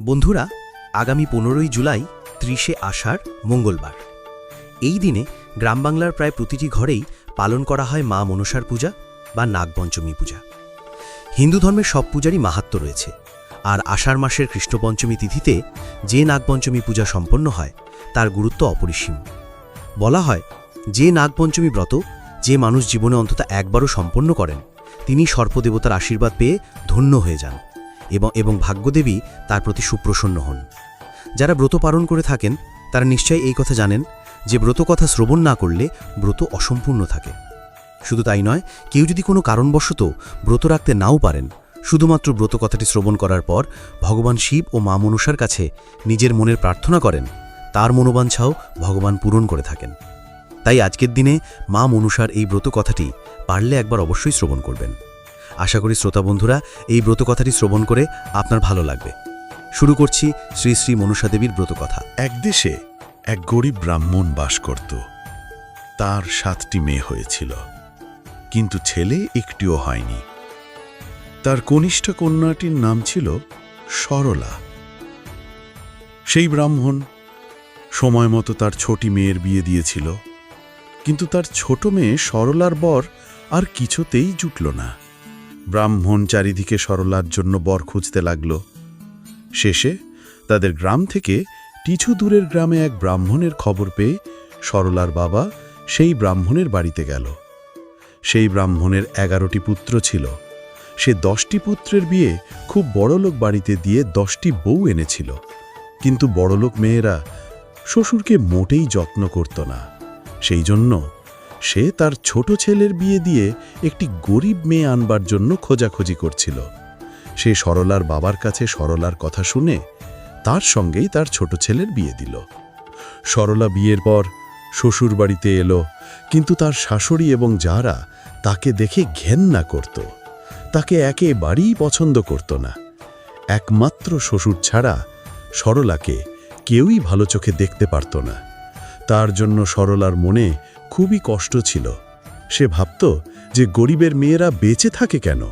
বন্ধুরা, আগামী পনেরোই জুলাই, ত্রিশে আষাঢ়, মঙ্গলবার। এই দিনে গ্রাম বাংলার প্রায় প্রতিটি ঘরেই পালন করা হয় মা মনসার পূজা বা নাগপঞ্চমী পূজা। হিন্দু ধর্মের সব পূজারই মাহাত্ম রয়েছে। আর আষাঢ় মাসের কৃষ্ণপঞ্চমী তিথিতে যে নাগপঞ্চমী পূজা সম্পন্ন হয়, তার গুরুত্ব অপরিসীম। বলা হয়, যে নাগপঞ্চমী ব্রত যে মানুষ জীবনে অন্তত একবারও সম্পন্ন করেন, তিনি সর্পদেবতার আশীর্বাদ পেয়ে ধন্য হয়ে যান। এবং এবং ভাগ্যদেবী তার প্রতি সুপ্রসন্ন হন। যারা ব্রত পালন করে থাকেন, তারা নিশ্চয়ই এই কথা জানেন যে ব্রত কথা শ্রবণ না করলে ব্রত অসম্পূর্ণ থাকে। শুধু তাই নয়, কেউ যদি কোনো কারণবশত ব্রত রাখতে নাও পারেন, শুধুমাত্র ব্রত কথাটি শ্রবণ করার পর ভগবান শিব ও মা মনুষার কাছে নিজের মনের প্রার্থনা করেন, তার মনোবাঞ্ছাও ভগবান পূরণ করে থাকেন। তাই আজকের দিনে মা মনুষার এই ব্রত কথাটি পারলে একবার অবশ্যই শ্রবণ করবেন। আশা করি শ্রোতা বন্ধুরা, এই ব্রতকথাটি শ্রবণ করে আপনার ভালো লাগবে। শুরু করছি শ্রী শ্রী মনুষা দেবীর ব্রত কথা এক দেশে এক গরিব ব্রাহ্মণ বাস করত। তার সাতটি মেয়ে হয়েছিল। কিন্তু ছেলে একটিও হয়নি। তার কনিষ্ঠ কন্যাটির নাম ছিল সরলা। সেই ব্রাহ্মণ সময় মতো তার ছোটি মেয়ের বিয়ে দিয়েছিল। কিন্তু তার ছোট মেয়ে সরলার বর আর কিছুতেই জুটল না। ব্রাহ্মণ চারিদিকে সরলার জন্য বর খুঁজতে লাগল। শেষে তাদের গ্রাম থেকে কিছু দূরের গ্রামে এক ব্রাহ্মণের খবর পেয়ে সরলার বাবা সেই ব্রাহ্মণের বাড়িতে গেল। সেই ব্রাহ্মণের এগারোটি পুত্র ছিল। সে দশটি পুত্রের বিয়ে খুব বড়লোক বাড়িতে দিয়ে দশটি বউ এনেছিল। কিন্তু বড়লোক মেয়েরা শ্বশুরকে মোটেই যত্ন করত না। সেই জন্য সে তার ছোট ছেলের বিয়ে দিয়ে একটি গরিব মেয়ে আনবার জন্য খোঁজাখুঁজি করছিল। সে সরলার বাবার কাছে সরলার কথা শুনে তার সঙ্গেই তার ছোট ছেলের বিয়ে দিল। সরলা বিয়ের পর শ্বশুর বাড়িতে এলো, কিন্তু তার শাশুড়ি এবং যারা তাকে দেখে ঘেন্না করত। তাকে একেবারেই পছন্দ করত না। একমাত্র শ্বশুর ছাড়া সরলাকে কেউই ভালো চোখে দেখতে পারত না। তার জন্য সরলার মনে খুবই কষ্ট ছিল। সে ভাবত যে গরিবের মেয়েরা বেঁচে থাকে কেন?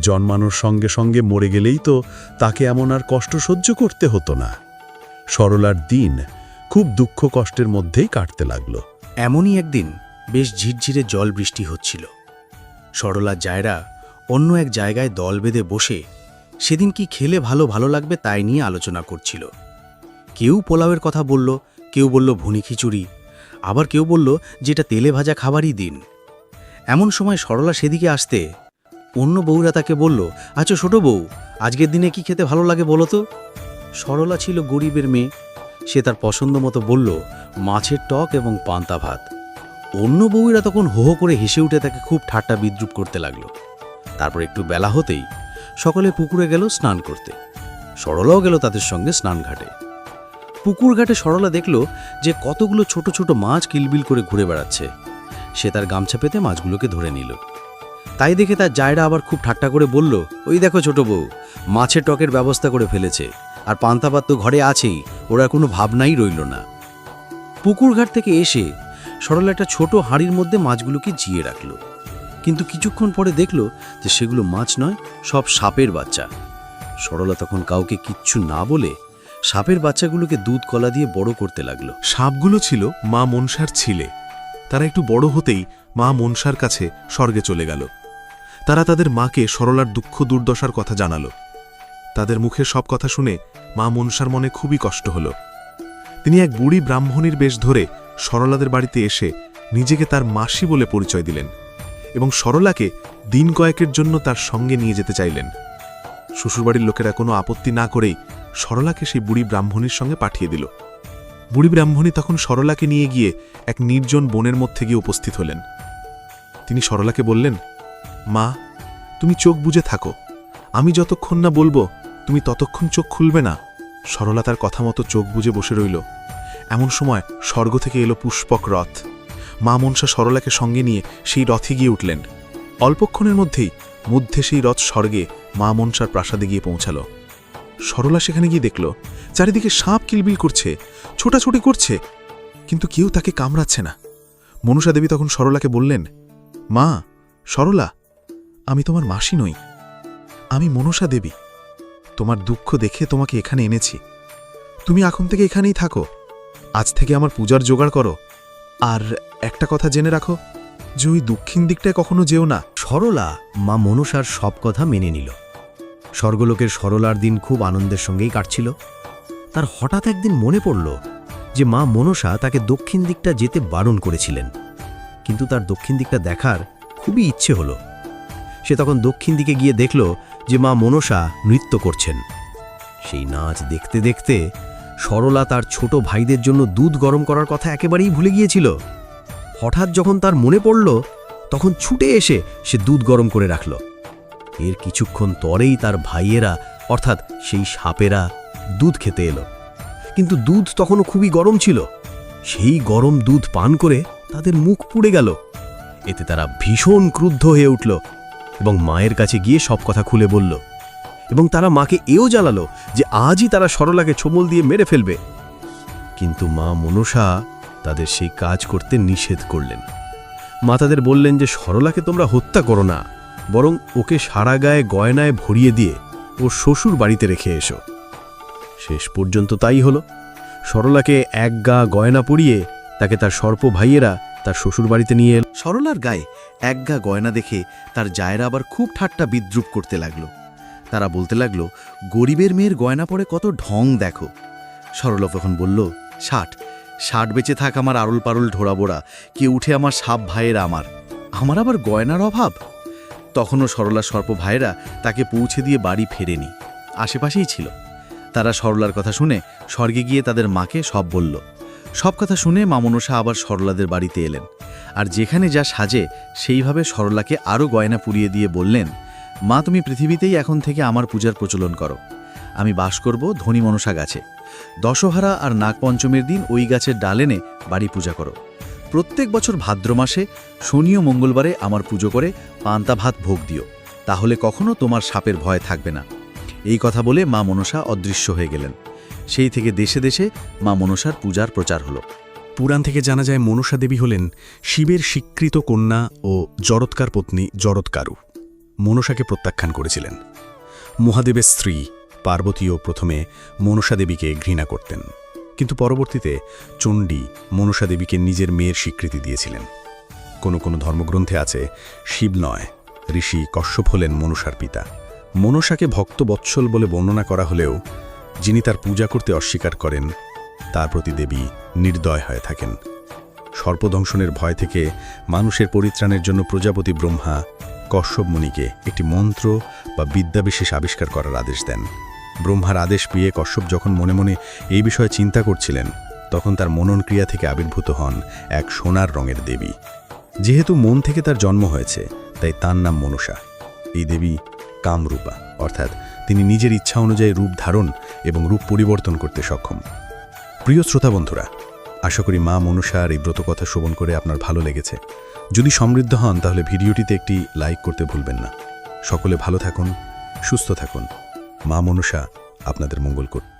জন্মানোর সঙ্গে সঙ্গে মরে গেলেই তো তাকে এমন আর কষ্ট সহ্য করতে হতো না। সরলার দিন খুব দুঃখ কষ্টের মধ্যেই কাটতে লাগল। এমনই একদিন বেশ ঝিরঝিরে জল বৃষ্টি হচ্ছিল। সরলা জায়রা অন্য এক জায়গায় দল বেঁধে বসে সেদিন কি খেলে ভালো ভালো লাগবে তাই নিয়ে আলোচনা করছিল। কেউ পোলাওয়ের কথা বলল, কেউ বলল ভুনি খিচুড়ি আবার কেউ বলল যেটা তেলে ভাজা খাবারই দিন। এমন সময় সরলা সেদিকে আসতে অন্য বউরা তাকে বলল আচ্ছা ছোট বউ, আজকের দিনে কি খেতে ভালো লাগে বলো তো? সরলা ছিল গরিবের মেয়ে। সে তার পছন্দ মতো বলল, মাছের টক এবং পান্তা ভাত। অন্য বউরা তখন হো করে হেসে উঠে তাকে খুব ঠাট্টা বিদ্রুপ করতে লাগল। তারপর একটু বেলা হতেই সকলে পুকুরে গেল স্নান করতে। সরলাও গেল তাদের সঙ্গে স্নান ঘাটে পুকুর ঘাটে সরলা দেখল যে কতগুলো ছোট ছোট মাছ কিলবিল করে ঘুরে বেড়াচ্ছে। সে তার গামছা পেতে মাছগুলোকে ধরে নিল। তাই দেখে তার জায়রা আবার খুব ঠাট্টা করে বলল, ওই দেখো ছোট বউ, মাছের টকের ব্যবস্থা করে ফেলেছে, আর পান্তাপাত তো ঘরে আছেই, ওরা কোনো ভাবনাই রইল না। পুকুর ঘাট থেকে এসে সরলা একটা ছোট হাঁড়ির মধ্যে মাছগুলোকে জিয়ে রাখল। কিন্তু কিছুক্ষণ পরে দেখল যে সেগুলো মাছ নয়, সব সাপের বাচ্চা। সরলা তখন কাউকে কিচ্ছু না বলে সাপের বাচ্চাগুলোকে দুধ কলা দিয়ে বড় করতে লাগল। সাপগুলো ছিল মা মনসার ছিলে। তারা একটু বড় হতেই মা মনসার কাছে স্বর্গে চলে গেল। তারা তাদের মাকে সরলার দুঃখ দুর্দশার কথা জানালো। তাদের মুখে সব কথা শুনে মা মনসার মনে খুবই কষ্ট হল। তিনি এক বুড়ি ব্রাহ্মণীর বেশ ধরে সরলাদের বাড়িতে এসে নিজেকে তার মাসি বলে পরিচয় দিলেন এবং সরলাকে দিন কয়েকের জন্য তার সঙ্গে নিয়ে যেতে চাইলেন। শ্বশুরবাড়ির লোকেরা কোনো আপত্তি না করেই সরলাকে সেই বুড়ি ব্রাহ্মণীর সঙ্গে পাঠিয়ে দিল। বুড়ি ব্রাহ্মণী তখন সরলাকে নিয়ে গিয়ে এক নির্জন বনের মধ্যে গিয়ে উপস্থিত হলেন। তিনি সরলাকে বললেন, মা, তুমি চোখ বুজে থাকো। আমি যতক্ষণ না বলব, তুমি ততক্ষণ চোখ খুলবে না। সরলা তার কথা মতো চোখ বুজে বসে রইল। এমন সময় স্বর্গ থেকে এলো পুষ্পক রথ। মা মনসা সরলাকে সঙ্গে নিয়ে সেই রথে গিয়ে উঠলেন। অল্পক্ষণের মধ্যেই মধ্যে সেই রথ স্বর্গে মা মনসার প্রাসাদে গিয়ে পৌঁছালো। সরলা সেখানে গিয়ে দেখল, চারিদিকে সাপ কিলবিল করছে, ছোটাছুটি করছে, কিন্তু কেউ তাকে কামড়াচ্ছে না। মনুষা দেবী তখন সরলাকে বললেন, মা, সরলা, আমি তোমার মাসি নই, আমি মনসা দেবী। তোমার দুঃখ দেখে তোমাকে এখানে এনেছি। তুমি এখন থেকে এখানেই থাকো। আজ থেকে আমার পূজার জোগাড় করো। আর একটা কথা জেনে রাখো যে ওই দক্ষিণ দিকটায় কখনো যেও না। সরলা মা মনসার সব কথা মেনে নিল। স্বর্গলোকের সরলার দিন খুব আনন্দের সঙ্গেই কাটছিল। তার হঠাৎ একদিন মনে পড়ল যে মা মনসা তাকে দক্ষিণ দিকটা যেতে বারণ করেছিলেন। কিন্তু তার দক্ষিণ দিকটা দেখার খুবই ইচ্ছে হলো। সে তখন দক্ষিণ দিকে গিয়ে দেখল যে মা মনসা নৃত্য করছেন। সেই নাচ দেখতে দেখতে সরলা তার ছোট ভাইদের জন্য দুধ গরম করার কথা একেবারেই ভুলে গিয়েছিল। হঠাৎ যখন তার মনে পড়ল, তখন ছুটে এসে সে দুধ গরম করে রাখল। এর কিছুক্ষণ তরেই তার ভাইয়েরা, অর্থাৎ সেই সাপেরা, দুধ খেতে এলো। কিন্তু দুধ তখনও খুবই গরম ছিল। সেই গরম দুধ পান করে তাদের মুখ পুড়ে গেল। এতে তারা ভীষণ ক্রুদ্ধ হয়ে উঠল এবং মায়ের কাছে গিয়ে সব কথা খুলে বলল। এবং তারা মাকে এও জ্বালালো যে আজই তারা সরলাকে ছোমল দিয়ে মেরে ফেলবে। কিন্তু মা মনসা তাদের সেই কাজ করতে নিষেধ করলেন। মা তাদের বললেন যে, সরলাকে তোমরা হত্যা করো না, বরং ওকে সারা গায়ে গয়নায় ভরিয়ে দিয়ে ও শ্বশুর বাড়িতে রেখে এসো। শেষ পর্যন্ত তাই হলো। সরলাকে এক গা গয়না পরিয়ে তাকে তার সর্প ভাইয়েরা তার শ্বশুর বাড়িতে নিয়ে এল। সরলার গায়ে এক গা গয়না দেখে তার জায়রা আবার খুব ঠাট্টা বিদ্রুপ করতে লাগল। তারা বলতে লাগল, গরিবের মেয়ের গয়না পরে কত ঢং দেখো। সরলা তখন বলল, ষাট ষাট বেঁচে থাক আমার আড়ল পারুল ঢোড়াবোড়া কে উঠে আমার সাপ ভাইয়েরা আমার। আমার আবার গয়নার অভাব? তখনও সরলা সর্প ভাইয়েরা তাকে পৌঁছে দিয়ে বাড়ি ফেরেনি। আশেপাশেই ছিল। তারা সরলার কথা শুনে স্বর্গে গিয়ে তাদের মাকে সব বলল। সব কথা শুনে মামনসা আবার সরলাদের বাড়িতে এলেন। আর যেখানে যা সাজে, সেইভাবে সরলাকে আরও গয়না পুড়িয়ে দিয়ে বললেন, মা, তুমি পৃথিবীতেই এখন থেকে আমার পূজার প্রচলন করো। আমি বাস করব ধনী মনসা গাছে। দশহারা আর নাগপঞ্চমীর দিন ওই গাছের ডালেনে বাড়ি পূজা করো। প্রত্যেক বছর ভাদ্র মাসে, শনি ও মঙ্গলবারে আমার পুজো করে পান্তা ভাত ভোগ দিও। তাহলে কখনো তোমার সাপের ভয় থাকবে না। এই কথা বলে মা মনসা অদৃশ্য হয়ে গেলেন। সেই থেকে দেশে দেশে মা মনসার পূজার প্রচার হলো। পুরাণ থেকে জানা যায় মনসা দেবী হলেন শিবের স্বীকৃত কন্যা ও জরৎকার পত্নী জরৎকারু মনসাকে প্রত্যাখ্যান করেছিলেন। মহাদেবের স্ত্রী পার্বতীও প্রথমে মনসা দেবীকে ঘৃণা করতেন। কিন্তু পরবর্তীতে চণ্ডী মনসা দেবীকে নিজের মেয়ের স্বীকৃতি দিয়েছিলেন। কোনো কোনো ধর্মগ্রন্থে আছে, শিব নয়, ঋষি কশ্যপ হলেন মনসার পিতা। মনসাকে ভক্তবৎসল বলে বর্ণনা করা হলেও যিনি তার পূজা করতে অস্বীকার করেন, তার প্রতি দেবী নির্দয় হয়ে থাকেন। সর্পদংশনের ভয় থেকে মানুষের পরিত্রাণের জন্য প্রজাপতি ব্রহ্মা কশ্যপ মুনিকে একটি মন্ত্র বা বিদ্যাবিশেষ আবিষ্কার করার আদেশ দেন। ব্রহ্মার আদেশ পেয়ে কশ্যপ যখন মনে মনে এই বিষয়ে চিন্তা করছিলেন, তখন তার মনন ক্রিয়া থেকে আবির্ভূত হন এক সোনার রঙের দেবী। যেহেতু মন থেকে তার জন্ম হয়েছে, তাই তার নাম মনসা এই দেবী কামরূপা, অর্থাৎ তিনি নিজের ইচ্ছা অনুযায়ী রূপ ধারণ এবং রূপ পরিবর্তন করতে সক্ষম। প্রিয় শ্রোতা বন্ধুরা, আশা করি মা মনুষার এই ব্রতকথা শ্রবণ করে আপনার ভালো লেগেছে। যদি সমৃদ্ধ হন, তাহলে ভিডিওটিতে একটি লাইক করতে ভুলবেন না। সকলে ভালো থাকুন, সুস্থ থাকুন। মা মনুষা আপনাদের মঙ্গল করুন।